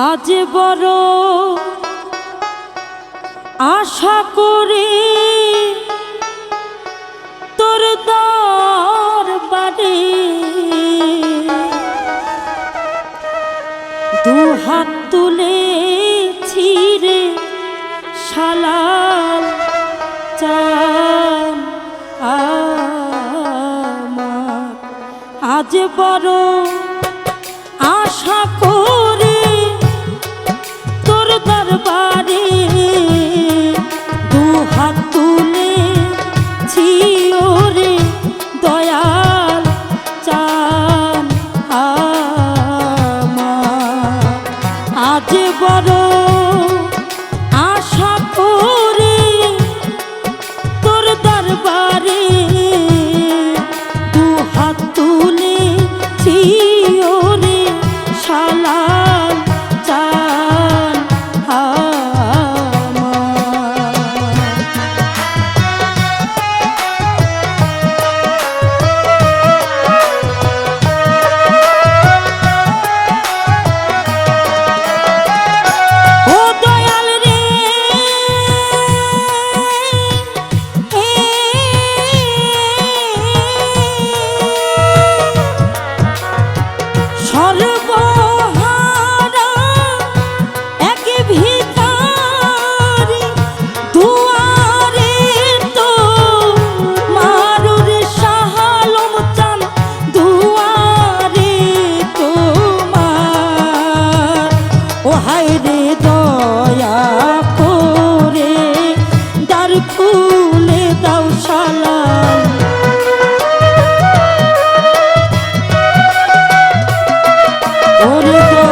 আজ বড় আশা করি তোর দর বাড়ি দু হাত তুলে ছিড়ে শালাল চান আজ বড় আশা করি Roda bonito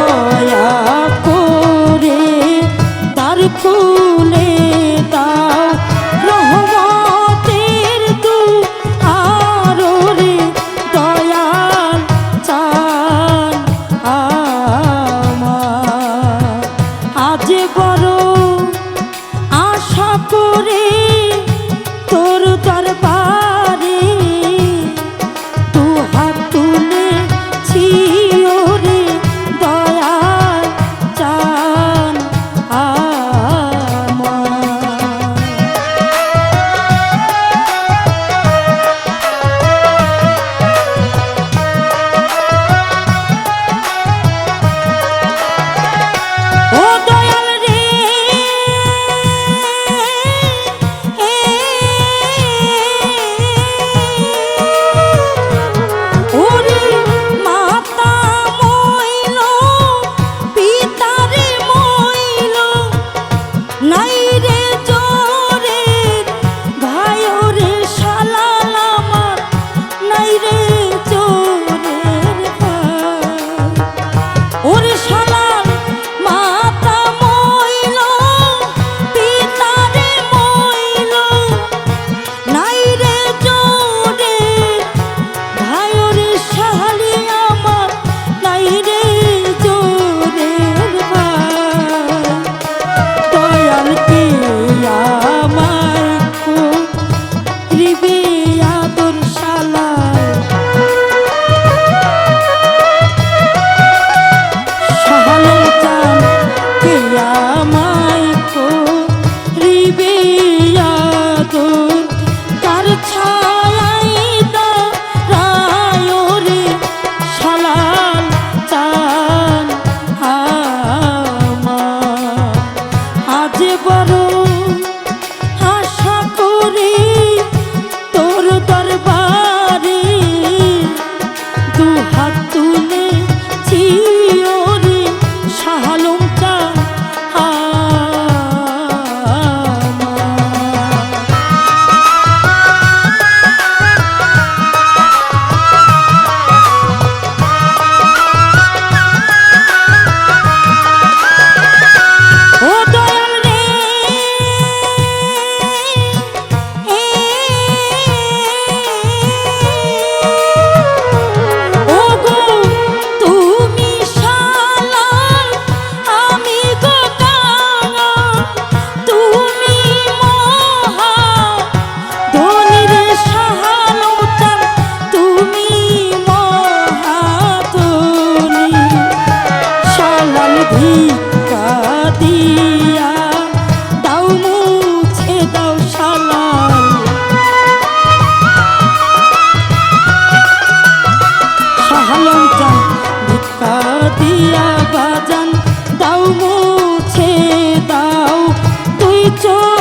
to